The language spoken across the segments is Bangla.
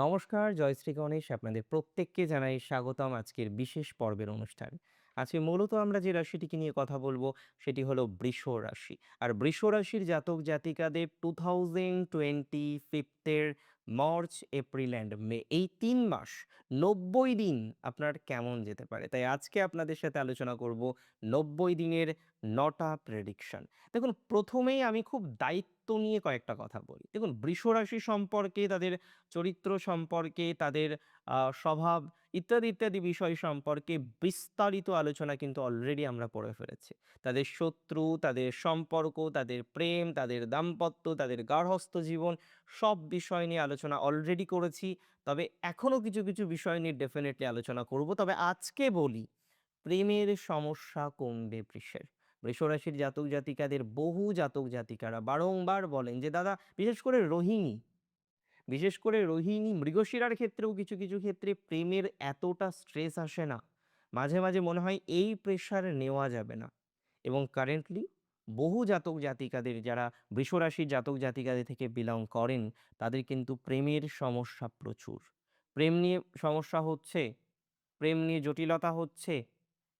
নমস্কার, জয়শ্রী গণেশ আপনাদের প্রত্যেককে জানাই স্বাগতম আজকের বিশেষ পর্বের অনুষ্ঠান। আজকে মূলত আমরা যে রাশিটিকে নিয়ে কথা বলব সেটি হলো বৃষ রাশি। আর বৃষ রাশির জাতক জাতিকাদের 2025 এর মার্চ, এপ্রিল অ্যান্ড মে এই তিন মাস ৯০ দিন আপনার কেমন যেতে পারে? তাই আজকে আপনাদের সাথে আলোচনা করব ৯০ দিনের নটা প্রেডিকশন। দেখুন প্রথমেই আমি খুব দায়িত্ব নিয়ে কয়েকটা কথা বলি। দেখুন বৃষ রাশি সম্পর্কে তাদের চরিত্র সম্পর্কে, তাদের স্বভাব ইত্যাদি, ইত্যাদি বিষয় সম্পর্কে বিস্তারিত আলোচনা কিন্তু অলরেডি আমরা পড়ে ফেলেছি। তাদের শত্রু, তাদের সম্পর্ক, তাদের প্রেম, তাদের দাম্পত্য, তাদের গার্হস্থ্য জীবন সব বিষয় নিয়ে আলোচনা অলরেডি করেছি। তবে এখনও কিছু, কিছু বিষয় নিয়ে ডেফিনিটলি আলোচনা করব। তবে আজকে বলি প্রেমের সমস্যা কমবে বৃষের। বৃষ রাশির জাতক জাতিকাদের বহু জাতক জাতিকারা বারংবার বলেন যে দাদা বিশেষ করে রোহিণী বিশেষ করে রোহিণী, মৃগশিরার ক্ষেত্রেও কিছু, কিছু ক্ষেত্রে প্রেমের এতটা স্ট্রেস আসে না। মাঝে, মাঝে মনে হয় এই প্রেশার নেওয়া যাবে না। এবং কারেন্টলি বহু জাতক জাতিকাদের যারা বৃষ রাশির জাতক জাতিকাদের থেকে বিলং করেন, তাদের কিন্তু প্রেমের সমস্যা প্রচুর। প্রেম নিয়ে সমস্যা হচ্ছে, প্রেম নিয়ে জটিলতা হচ্ছে,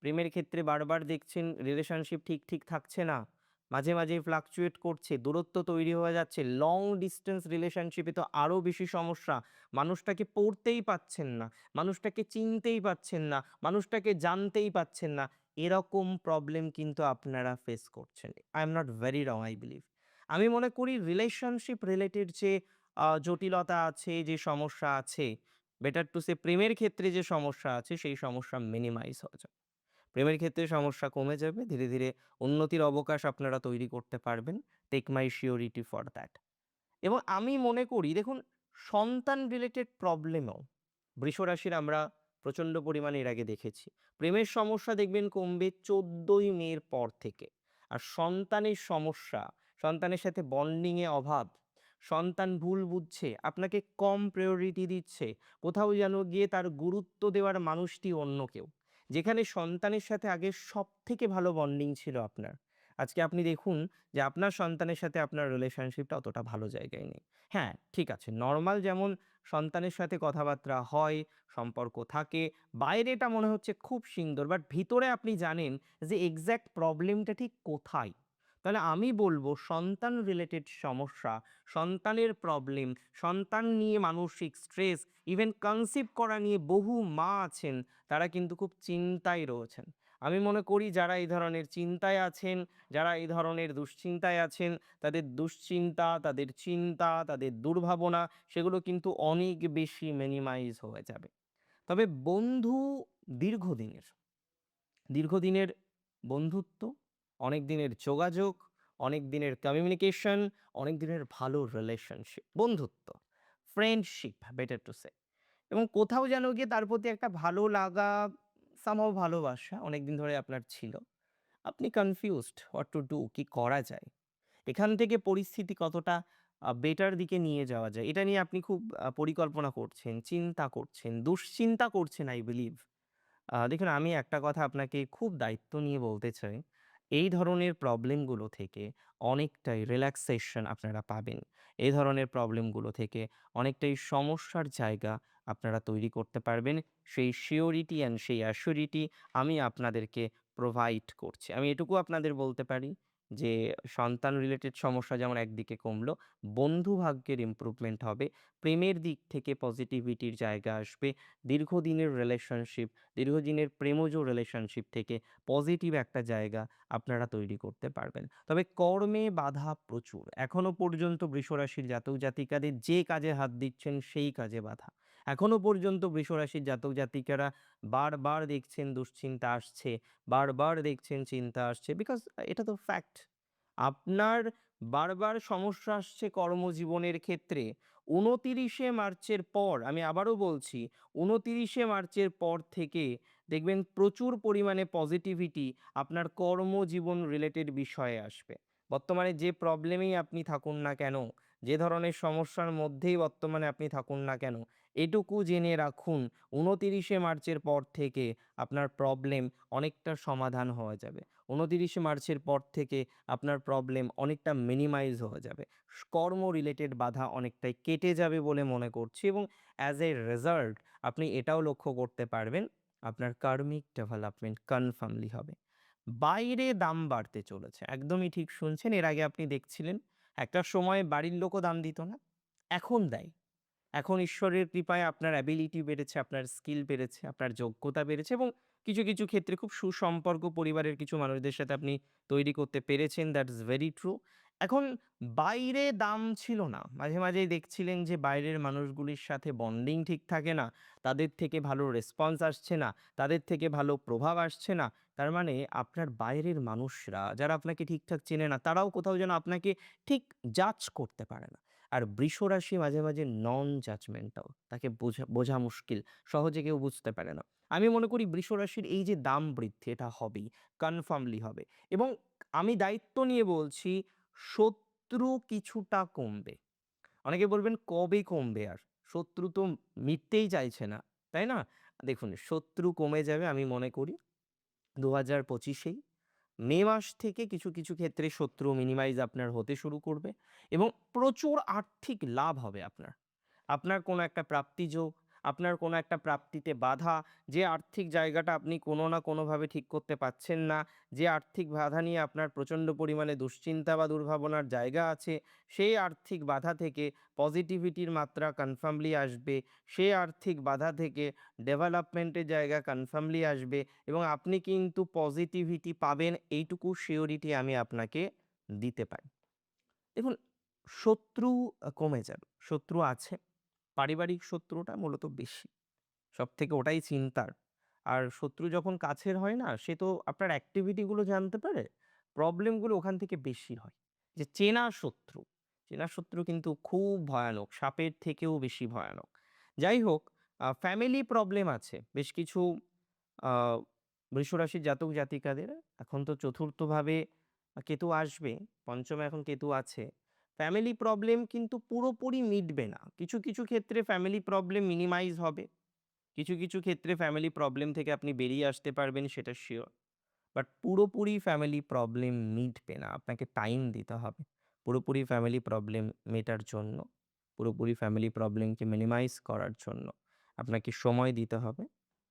প্রেমের ক্ষেত্রে বারবার দেখছেন রিলেশনশিপ ঠিক, ঠিক থাকছে না। মাঝে, মাঝে ফ্লাকচুয়েট করছে, দূরত্ব তৈরি হয়ে যাচ্ছে। লং ডিস্টেন্স রিলেশনশিপে তো আরও বেশি সমস্যা। মানুষটাকে পড়তেই পারছেন না, মানুষটাকে চিনতেই পারছেন না, মানুষটাকে জানতেই পারছেন না। এরকম প্রবলেম কিন্তু আপনারা ফেস করছেন। I am not very wrong I believe. আমি মনে করি রিলেশনশিপ রিলেটেড যে জটিলতা আছে, যে সমস্যা আছে, বেটার টু সে প্রেমের ক্ষেত্রে যে সমস্যা আছে সেই সমস্যা মিনিমাইজ হয়ে যাবে। প্রেমের ক্ষেত্রে সমস্যা কমে যাবে। ধীরে, ধীরে উন্নতির অবকাশ আপনারা তৈরি করতে পারবেন। Take my surety for that. এবং আমি মনে করি দেখুন সন্তান রিলেটেড প্রবলেমও বৃষরাশির আমরা প্রচণ্ড পরিমাণে এর আগে দেখেছি। প্রেমের সমস্যা দেখবেন কমবে ১৪ই মের পর থেকে। আর সন্তানের সমস্যা, সন্তানের সাথে বন্ডিং এ অভাব, সন্তান ভুল বুঝছে, আপনাকে কম প্রায়োরিটি দিচ্ছে, কোথাও যেন গিয়ে তার গুরুত্ব দেওয়ার মানুষটি অন্য কেউ। যেখানে সন্তানের সাথে আগে সব থেকে ভালো বন্ডিং ছিল আপনার। আজকে আপনি দেখুন যে আপনার সন্তানের সাথে আপনার রিলেশনশিপটা অতটা ভালো জায়গায় নেই। হ্যাঁ, ঠিক আছে নর্মাল যেমন সন্তানের সাথে কথাবার্তা হয়, সম্পর্ক থাকে, বাইরে এটা মনে হচ্ছে খুব সুন্দর বাট ভিতরে আপনি জানেন যে এক্স্যাক্ট প্রবলেমটা ঠিক কোথায়। তাহলে আমি বলব সন্তান রিলেটেড সমস্যা, সন্তানের প্রবলেম, সন্তান নিয়ে মানসিক স্ট্রেস, ইভেন কনসিভ করা নিয়ে বহু মা আছেন তারা কিন্তু খুব চিন্তায় রয়েছেন। আমি মনে করি যারা এই ধরনের চিন্তায় আছেন, যারা এই ধরনের দুশ্চিন্তায় আছেন, তাদের দুশ্চিন্তা, তাদের চিন্তা, তাদের দুর্ভাবনা সেগুলো কিন্তু অনেক বেশি মিনিমাইজ হয়ে যাবে। তবে বন্ধু দীর্ঘদিনের, দীর্ঘদিনের বন্ধুত্ব, অনেক দিনের যোগাযোগ, অনেক দিনের কমিউনিকেশন, অনেক দিনের ভালো রিলেশনশিপ, বন্ধুত্ব, ফ্রেন্ডশিপ বেটার টু সে এবং কোথাও যেন গিয়ে তার প্রতি একটা ভালো লাগা, সামহাউ ভালোবাসা অনেক দিন ধরে আপনার ছিল। আপনি কনফিউজড হোয়াট টু ডু কি করা যায়? এখান থেকে পরিস্থিতি কতটা বেটার দিকে নিয়ে যাওয়া যায় এটা নিয়ে আপনি খুব পরিকল্পনা করছেন, চিন্তা করছেন, দুশ্চিন্তা করছেন আই বিলিভ। দেখুন আমি একটা কথা আপনাকে খুব দায়িত্ব নিয়ে বলতে চাই। এই ধরনের প্রবলেমগুলো থেকে অনেকটাই রিল্যাক্সেশন আপনারা পাবেন। এই ধরনের প্রবলেমগুলো থেকে অনেকটাই সমস্যার জায়গা আপনারা তৈরি করতে পারবেন। সেই শিওরিটি অ্যান্ড সেই অ্যাসিওরিটি আমি আপনাদেরকে প্রোভাইড করছি। আমি এটুকু আপনাদের বলতে পারি যে সন্তান রিলেটেড সমস্যা যেমন একদিকে কমলো, বন্ধু ভাগ্যের ইমপ্রুভমেন্ট হবে, প্রেমের দিক থেকে পজিটিভিটির জায়গা আসবে, দীর্ঘদিনের রিলেশনশিপ, দীর্ঘদিনের প্রেমজ রিলেশনশিপ থেকে পজিটিভ একটা জায়গা আপনারা তৈরি করতে পারবেন। তবে কর্মে বাধা প্রচুর। এখনও পর্যন্ত বৃষরাশির জাতক জাতিকাদের যে কাজে হাত দিচ্ছেন সেই কাজে বাধা। এখনও পর্যন্ত বৃষ রাশির জাতক জাতিকারা বারবার দেখছেন দুশ্চিন্তা আসছে, বারবার দেখছেন চিন্তা আসছে বিকজ এটা তো ফ্যাক্ট। আপনার বারবার সমস্যা আসছে কর্মজীবনের ক্ষেত্রে ২৯শে মার্চের পর আমি আবারও বলছি ২৯শে মার্চের পর থেকে দেখবেন প্রচুর পরিমাণে পজিটিভিটি আপনার কর্মজীবন রিলেটেড বিষয়ে আসবে। বর্তমানে যে প্রবলেমেই আপনি থাকুন না কেন, যে ধরনের সমস্যার মধ্যেই বর্তমানে আপনি থাকুন না কেন, এটুকু জেনে রাখুন ২৯শে মার্চের পর থেকে আপনার প্রবলেম অনেকটা সমাধান হয়ে যাবে। উনতিরিশে মার্চের পর থেকে আপনার প্রবলেম অনেকটা মিনিমাইজ হয়ে যাবে। কর্ম রিলেটেড বাধা অনেকটাই কেটে যাবে বলে মনে করছি এবং অ্যাজ এ রেজাল্ট আপনি এটাও লক্ষ্য করতে পারবেন, আপনার কার্মিক ডেভেলপমেন্ট কনফার্মলি হবে। বাইরে দাম বাড়তে চলেছে, একদমই ঠিক শুনছেন, এর আগে আপনি দেখছিলেন, একটা সময় বাড়ির লোকও দাম দিত না, এখন দেয়। এখন ঈশ্বরের কৃপায় আপনার অ্যাবিলিটি বেড়েছে, আপনার স্কিল বেড়েছে, আপনার যোগ্যতা বেড়েছে এবং কিছু কিছু ক্ষেত্রে খুব সুসম্পর্ক পরিবারের কিছু মানুষদের সাথে আপনি তৈরি করতে পেরেছেন দ্যাট ইজ ভেরি ট্রু এখন বাইরে দাম ছিল না। মাঝে, মাঝেই দেখছিলেন যে বাইরের মানুষগুলির সাথে বন্ডিং ঠিক থাকে না, তাদের থেকে ভালো রেসপন্স আসছে না, তাদের থেকে ভালো প্রভাব আসছে না। তার মানে আপনার বাইরের মানুষরা, যারা আপনাকে ঠিকঠাক চেনে না, তারাও কোথাও যেন আপনাকে ঠিক জাজ করতে পারে না। আর বৃষ রাশি মাঝে মাঝে নন জাজমেন্টাল তাকে বোঝা বোঝা মুশকিল, সহজে কেউ বুঝতে পারে না। আমি মনে করি বৃষ রাশির এই যে দাম বৃদ্ধি, এটা হবেই কনফার্মলি হবে। এবং আমি দায়িত্ব নিয়ে বলছি, শত্রু কিছুটা কমবে। অনেকে বলবেন, কবে কমবে আর? শত্রু তো মিটতেই চাইছে না। তাই না? দেখুন, শত্রু কমে যাবে আমি মনে করি দু হাজার পঁচিশেই। মে মাস থেকে কিছু কিছু ক্ষেত্রে শত্রু মিনিমাইজ আপনার হতে শুরু করবে এবং প্রচুর আর্থিক লাভ হবে আপনার। আপনার কোনো একটা প্রাপ্তিযোগ আপনার কোনো একটা প্রাপ্তিতে বাধা, যে আর্থিক জায়গাটা আপনি কোনো না কোনোভাবে ঠিক করতে পারছেন না, যে আর্থিক বাধা নিয়ে আপনার প্রচণ্ড পরিমাণে দুশ্চিন্তা বা দুর্ভাবনার জায়গা আছে, সেই আর্থিক বাধা থেকে পজিটিভিটির মাত্রা কনফার্মলি আসবে, সেই আর্থিক বাধা থেকে ডেভেলপমেন্টের জায়গা কনফার্মলি আসবে এবং আপনি কিন্তু পজিটিভিটি পাবেন, এইটুকু শিওরিটি আমি আপনাকে দিতে পারি। দেখুন, শত্রু কমে যাবে, শত্রু আছে। পারিবারিক শত্রুটা মূলত বেশি। সব থেকে ওটাই চিন্তার। আর শত্রু যখন কাছের হয় না, সে তো আপনার অ্যাক্টিভিটিগুলো জানতে পারে প্রবলেমগুলো ওখান থেকে বেশি হয়। যে চেনা শত্রু চেনা শত্রু কিন্তু খুব ভয়ানক, সাপের থেকেও বেশি ভয়ানক। যাই হোক ফ্যামিলি প্রবলেম আছে। বেশ কিছু বৃষরাশির জাতক জাতিকাদের। এখন তো চতুর্থভাবে কেতু আসবে, পঞ্চমে এখন কেতু আছে। ফ্যামিলি প্রবলেম কিন্তু পুরোপুরি মিটবে না। কিছু কিছু ক্ষেত্রে ফ্যামিলি প্রবলেম মিনিমাইজ হবে। কিছু কিছু ক্ষেত্রে ফ্যামিলি প্রবলেম থেকে আপনি বেরিয়ে আসতে পারবেন, সেটা শিওর বাট পুরোপুরি ফ্যামিলি প্রবলেম মিটবে না। আপনাকে টাইম দিতে হবে। পুরোপুরি ফ্যামিলি প্রবলেম মেটার জন্য, পুরোপুরি ফ্যামিলি প্রবলেমকে মিনিমাইজ করার জন্য আপনাকে সময় দিতে হবে।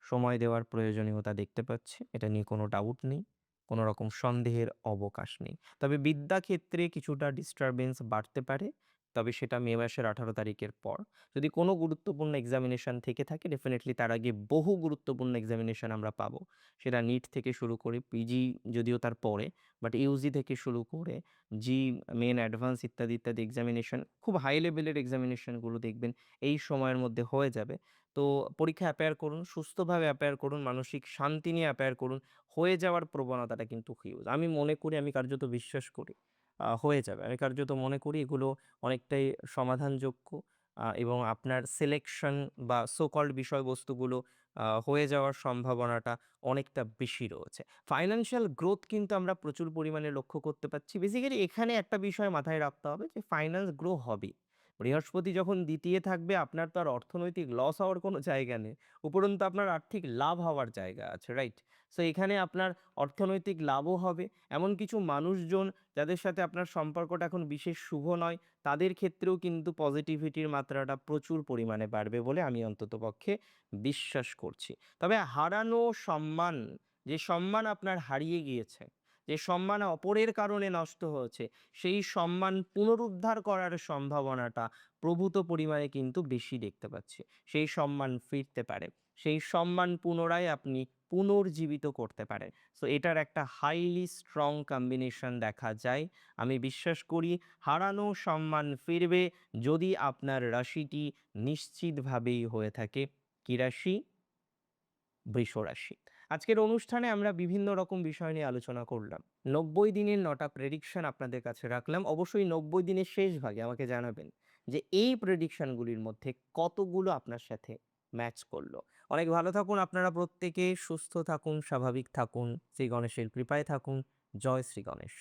সময় দেওয়ার প্রয়োজনীয়তা দেখতে পাচ্ছি। এটা নিয়ে কোনো ডাউট নেই। কোনো রকম সন্দেহের অবকাশ নেই। তবে বিদ্যা ক্ষেত্রে কিছুটা ডিস্টারবেন্স বাড়তে পারে। তবে সেটা মে মাসের আঠারো তারিখের পর। যদি কোনো গুরুত্বপূর্ণ এক্সামিনেশন থেকে থাকে ডেফিনেটলি তার আগে বহু গুরুত্বপূর্ণ এক্সামিনেশন আমরা পাবো। সেটা নিট থেকে শুরু করে পিজি যদিও তার পরে বাট ইউজি থেকে শুরু করে জি মেন অ্যাডভান্স ইত্যাদি ইত্যাদি এক্সামিনেশন খুব হাই লেভেলের এক্সামিনেশনগুলো দেখবেন, এই সময়ের মধ্যে হয়ে যাবে। তো পরীক্ষা অ্যাপেয়ার করুন, সুস্থভাবে অ্যাপেয়ার করুন, মানসিক শান্তি নিয়ে অ্যাপেয়ার করুন, হয়ে যাওয়ার প্রবণতাটা কিন্তু হিউজ আমি মনে করি, আমি কার্যত বিশ্বাস করি। হয়ে যাবে। আমি কার্যত মনে করি এগুলো অনেকটাই সমাধানযোগ্য। এবং আপনার সিলেকশন বা সোকল্ড বিষয়বস্তুগুলো হয়ে যাওয়ার সম্ভাবনাটা অনেকটা বেশি রয়েছে। ফাইন্যান্সিয়াল গ্রোথ কিন্তু আমরা প্রচুর পরিমাণে লক্ষ্য করতে পারছি। বেসিক্যালি এখানে একটা বিষয় মাথায় রাখতে হবে যে ফাইন্যান্স গ্রো হবে বৃহস্পতি যখন দ্বিতীয় থাকবে, আপনার তো আর অর্থনৈতিক লস হওয়ার কোনো জায়গা নেই। উপরন্তু আপনার আর্থিক লাভ হওয়ার জায়গা আছে রাইট সো এখানে আপনার অর্থনৈতিক লাভও হবে। এমন কিছু মানুষজন যাদের সাথে আপনার সম্পর্কটা এখন বিশেষ শুভ নয়, তাদের ক্ষেত্রেও কিন্তু পজিটিভিটির মাত্রাটা প্রচুর পরিমাণে বাড়বে বলে আমি অন্ততপক্ষে বিশ্বাস করছি। তবে হারানো সম্মান, যে সম্মান আপনার হারিয়ে গিয়েছে যে সম্মান অপরের কারণে নষ্ট হয়েছে, সেই সম্মান পুনরুদ্ধার করার সম্ভাবনাটা প্রভূত পরিমাণে কিন্তু বেশি দেখতে পাচ্ছি। সেই সম্মান ফিরতে পারে। সেই সম্মান পুনরায় আপনি পুনর্জীবিত করতে পারেন। সো এটার একটা হাইলি স্ট্রং কম্বিনেশন দেখা যায়। আমি বিশ্বাস করি, হারানো সম্মান ফিরবে যদি আপনার রাশিটি নিশ্চিতভাবেই হয়ে থাকে। কি রাশি? বৃষ রাশি আজকের অনুষ্ঠানে আমরা বিভিন্ন রকম বিষয় নিয়ে আলোচনা করলাম। নব্বই দিনের নটা প্রেডিকশন আপনাদের কাছে রাখলাম। অবশ্যই নব্বই দিনের শেষ ভাগে আমাকে জানাবেন যে এই প্রেডিকশনগুলির মধ্যে কতগুলো আপনার সাথে ম্যাচ করল। অনেক ভালো থাকুন আপনারা প্রত্যেকে। সুস্থ থাকুন, স্বাভাবিক থাকুন। শ্রী গণেশের কৃপায় থাকুন। জয় শ্রী গণেশ।